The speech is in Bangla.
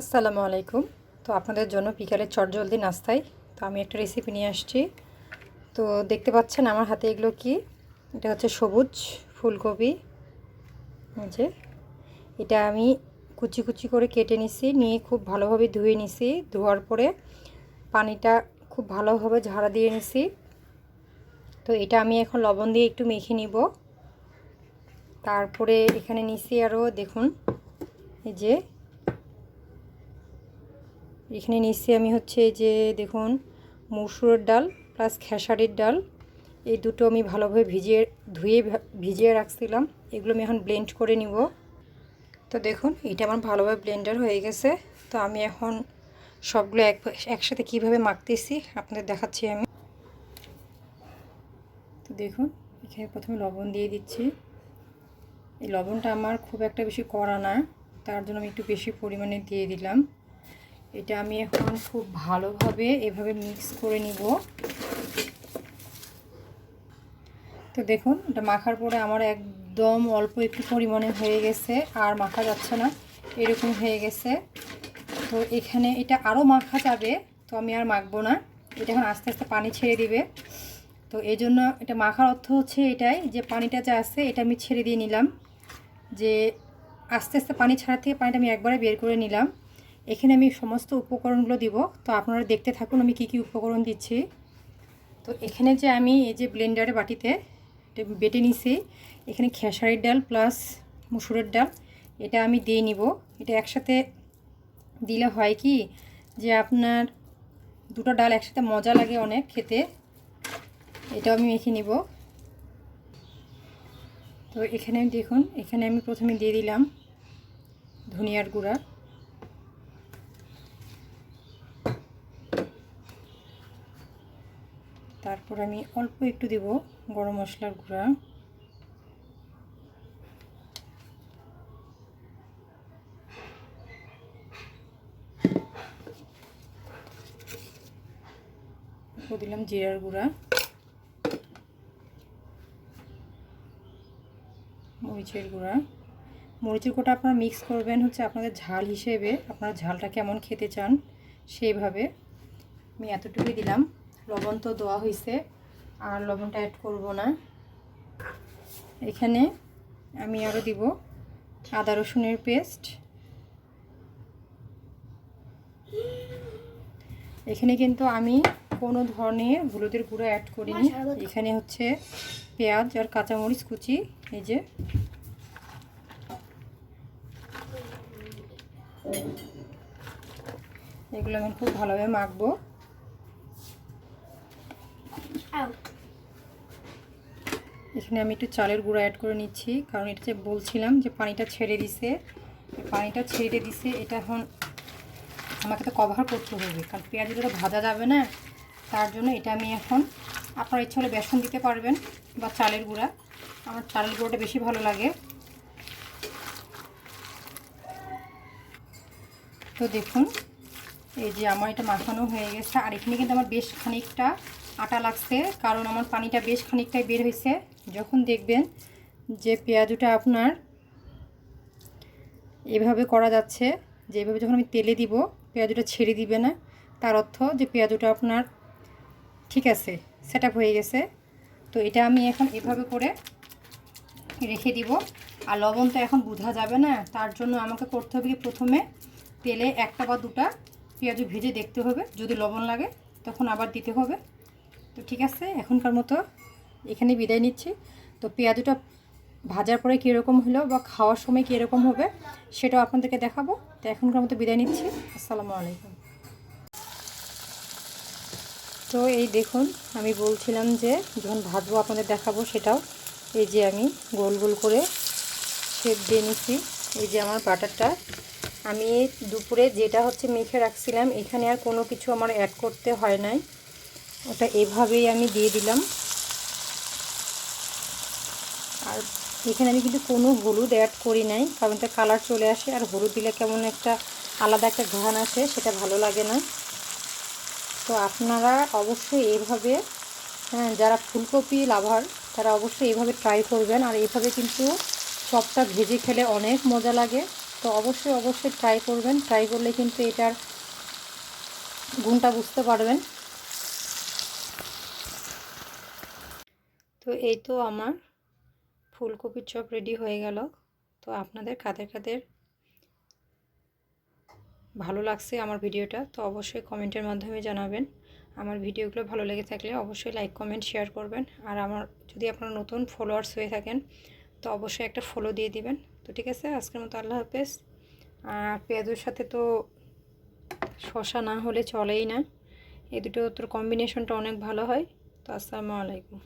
আসসালামু আলাইকুম। তো আপনাদের জন্য বিকালের চটজলদি নাস্তায়, তো আমি একটা রেসিপি নিয়ে আসছি। তো দেখতে পাচ্ছেন আমার হাতে এগুলো কি? এটা হচ্ছে সবুজ ফুলকপি। যে, এটা আমি কুচি কুচি করে কেটে নিছি, নিয়ে খুব ভালোভাবে ধুয়ে নিছি। ধোয়ার পরে পানিটা খুব ভালোভাবে ঝাড়া দিয়ে নিছি। তো এটা আমি এখন লবণ দিয়ে একটু মেখে নিব। তারপরে এখানে নিছি আরও দেখুন, এই যে এখানে নিচ্ছি আমি হচ্ছে যে দেখুন, মসুরের ডাল প্লাস খেসারির ডাল। এই দুটো আমি ভালোভাবে ভিজিয়ে, ধুয়ে ভিজিয়ে রাখছিলাম। এগুলো আমি এখন ব্লেন্ড করে নিব। তো দেখুন, এটা আমার ভালোভাবে ব্লেন্ডার হয়ে গেছে। তো আমি এখন সবগুলো এক, একসাথে কীভাবে মাখতেছি আপনাদের দেখাচ্ছি আমি। তো দেখুন, এখানে প্রথমে লবণ দিয়ে দিচ্ছি। এই লবণটা আমার খুব একটা বেশি কড়া না। তার জন্য আমি একটু বেশি পরিমাণে দিয়ে দিলাম। এটা আমি এখন খুব ভালোভাবে এভাবে মিক্স করে নিব। তো দেখুন, এটা মাখার পরে আমার একদম অল্প একটু পরিমাণে হয়ে গেছে, আর মাখা যাচ্ছে না, এরকম হয়ে গেছে। তো এখানে এটা আরও মাখা যাবে, তো আমি আর মাখবো না। এটা এখন আস্তে আস্তে পানি ছেড়ে দিবে। তো এই জন্য এটা মাখার অর্থ হচ্ছে এটাই, যে পানিটা যা আছে, এটা আমি ছেড়ে দিয়ে নিলাম। যে আস্তে আস্তে পানি ছাড়া থেকে পানিটা আমি একবারে বের করে নিলাম। এখানে আমি সমস্ত উপকরণগুলো দিব। তো আপনারা দেখতে থাকুন আমি কি কি উপকরণ দিচ্ছি। তো এখানে যে আমি এই যে ব্লেন্ডারে বাটিতে বেটে নিছি, এখানে খেসারির ডাল প্লাস মুসুরের ডাল, এটা আমি দিয়ে নিব। এটা একসাথে দিলে হয় কি যে আপনার দুটো ডাল একসাথে মজা লাগে অনেক খেতে। এটাও আমি মেখে নিব। তো এখানে দেখুন, এখানে আমি প্রথমে দিয়ে দিলাম ধনিয়ার গুঁড়া। তারপর আমি অল্প একটু দেব গরম মশলার গুঁড়া। দিলাম জিরার গুঁড়া। মরিচের গুঁড়া। মরিচের গুঁড়া আপনারা মিক্স করবেন হচ্ছে আপনাদের ঝাল হিসেবে, আপনারা ঝালটা কেমন খেতে চান সেইভাবে। আমি এতটুকুই দিলাম। লবণ তো দেওয়া হয়েছে আর লবণটা অ্যাড করব না। এখানে আমি আরও দিব আদা রসুনের পেস্ট এখানে কিন্তু আমি কোনো ধরনের হলুদের গুঁড়ো অ্যাড করিনি। এখানে হচ্ছে পেঁয়াজ আর কাঁচামরিচ কুচি এই যে। এগুলো আমি খুব ভালোভাবে মাখবো। এখানে আমি একটু চালের গুঁড়ো অ্যাড করে নিচ্ছি, কারণ এটা যে বলছিলাম যে পানিটা ছেড়ে দিছে। পানিটা ছেড়ে দিছে, এটা এখন আমাকে তো কভার করতে হবে, কারণ পেঁয়াজ তো ভাজা যাবে না। তার জন্য এটা আমি এখন, আপনার ইচ্ছা হলে বেসন দিতে পারবেন বা চালের গুঁড়া। আমার চালের গুঁড়োটা বেশি ভালো লাগে। তো দেখুন এই যে আমার এটা মাখানো হয়ে গেছে। আর এখানে কিন্তু আমার বেশ খানিকটা আটা লাগছে, কারণ আমার পানিটা বেশ খানিকটাই বের হয়েছে। যখন দেখবেন যে পেঁয়াজুটা আপনার এভাবে করা যাচ্ছে, যে এভাবে যখন আমি তেলে দিব, পেঁয়াজুটা ছেড়ে দিবে না, তার অর্থ যে পেঁয়াজুটা আপনার ঠিক আছে সেট হয়ে গেছে। তো এটা আমি এখন এভাবে করে রেখে দিব। আর লবণ তো এখন বোঝা যাবে না, তার জন্য আমাকে করতে হবে কি প্রথমে তেলে একটা বা দুটা পেঁয়াজু ভেজে দেখতে হবে। যদি লবণ লাগে, তখন আবার দিতে হবে। তো ঠিক আছে, এখনকার মতো এখানে বিদায় নিচ্ছি। তো পেঁয়াজটা ভাজার পরে কীরকম হলো বা খাওয়ার সময় কীরকম হবে, সেটাও আপনাদেরকে দেখাবো। তো এখনকার মতো বিদায় নিচ্ছি। আসসালামু আলাইকুম। তো এই দেখুন, আমি বলছিলাম যে যখন ভাজবো আপনাদের দেখাবো সেটাও। এই যে আমি গোল গোল করে শেপ দিয়ে নিচ্ছি। এই যে আমার বাটারটা আমি দুপুরে যেটা হচ্ছে মেখে রাখছিলাম, এখানে আর কোনো কিছু আমার অ্যাড করতে হয় নাই। ওটা এভাবেই আমি দিয়ে দিলাম। আর এখানে আমি কিন্তু কোনো হলুদ অ্যাড করি নাই, কারণ এটা কালার চলে আসে, আর হলুদ দিলে কেমন একটা আলাদা একটা ঘ্রাণ আসে, সেটা ভালো লাগে না। তো আপনারা অবশ্যই এভাবে হ্যাঁ যারা ফুলকপি লাভার, তারা অবশ্যই এভাবে ট্রাই করবেন। আর এভাবে কিন্তু চপটা ভেজে খেলে অনেক মজা লাগে। তো অবশ্যই অবশ্যই ট্রাই করবেন। ট্রাই করলে কিন্তু এটার গুণটা বুঝতে পারবেন। তো এই তো আমার ফুলকপির চপ রেডি হয়ে গেল। তো আপনাদের কাদের কাদের ভালো লাগছে আমার ভিডিওটা, তো অবশ্যই কমেন্টের মাধ্যমে জানাবেন। আমার ভিডিওগুলো ভালো লেগে থাকলে অবশ্যই লাইক কমেন্ট শেয়ার করবেন। আর আমার, যদি আপনারা নতুন ফলোয়ার্স হয়ে থাকেন, তো অবশ্যই একটা ফলো দিয়ে দিবেন। তো ঠিক আছে, আজকের মতো আল্লাহ হাফেজ। আর পেঁয়াজের সাথে তো শশা না হলে চলেই না। এই দুটো তোর কম্বিনেশনটা অনেক ভালো হয়। তো আসসালামু আলাইকুম।